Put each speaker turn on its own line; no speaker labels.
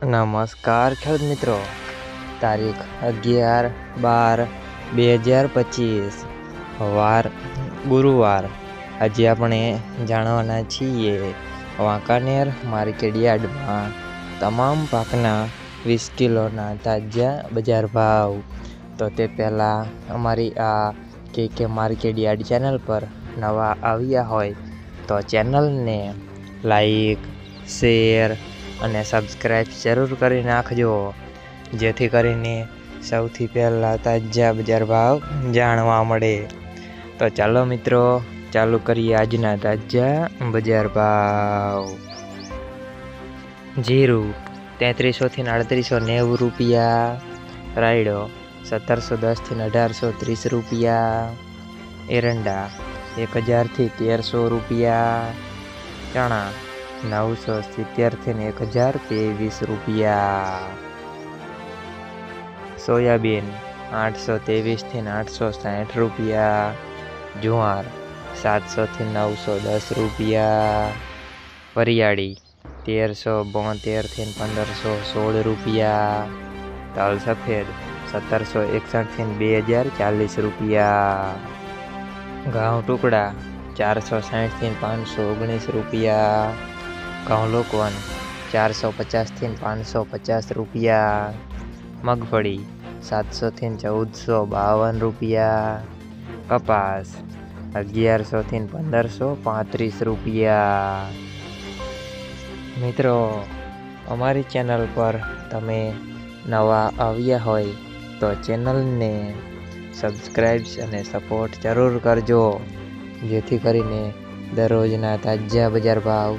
નમસ્કાર ખેડૂત મિત્રો. તારીખ અગિયાર બાર બે હજાર પચીસ. વાર ગુરુવાર. આજે આપણે જાણવાના છીએ વાંકાનેર માર્કેટ યાર્ડમાં તમામ પાકના વીસ કિલોના તાજા બજાર ભાવ. તો તે પહેલાં અમારી આ કે કે માર્કેટ યાર્ડ ચેનલ પર નવા આવ્યા હોય તો ચેનલને લાઈક, શેર અને સબસ્ક્રાઈબ જરૂર કરી નાખજો. જેથી કરીને સૌથી પહેલાં તાજા બજાર ભાવ જાણવા મળે. તો ચાલો મિત્રો, ચાલુ કરીએ આજના તાજા બજાર ભાવ. જીરું તેત્રીસોથી આડત્રીસો નેવું રૂપિયા. રાયડો સત્તરસો દસથી અઢારસો ત્રીસ રૂપિયા. એરંડા એક હજારથી તેરસો રૂપિયા. ચણા નવસો સિત્તેરથી ને એક હજાર ત્રેવીસ રૂપિયા. સોયાબીન આઠસો ત્રેવીસથી આઠસો સાઠ રૂપિયા. જુવાર સાતસોથી નવસો દસ રૂપિયા. વરિયાળી તેરસો બોતેરથી પંદરસો સોળ રૂપિયા. તલ સફેદ સત્તરસો એકસઠથી બે હજાર ચાલીસ રૂપિયા. ઘઉં ટુકડા ચારસો સાઠથી પાંચસો ઓગણીસ રૂપિયા. ઘઉં લોકવન. ચારસો પચાસથી પાંચસો પચાસ રૂપિયા. મગફળી સાતસોથી ચૌદસો બાવન રૂપિયા. કપાસ અગિયારસોથી પંદરસો પાંત્રીસ રૂપિયા. મિત્રો, અમારી ચેનલ પર તમે નવા આવ્યા હોય તો ચેનલને સબસ્ક્રાઈબ અને સપોર્ટ જરૂર કરજો. જેથી કરીને દરરોજના તાજા બજાર ભાવ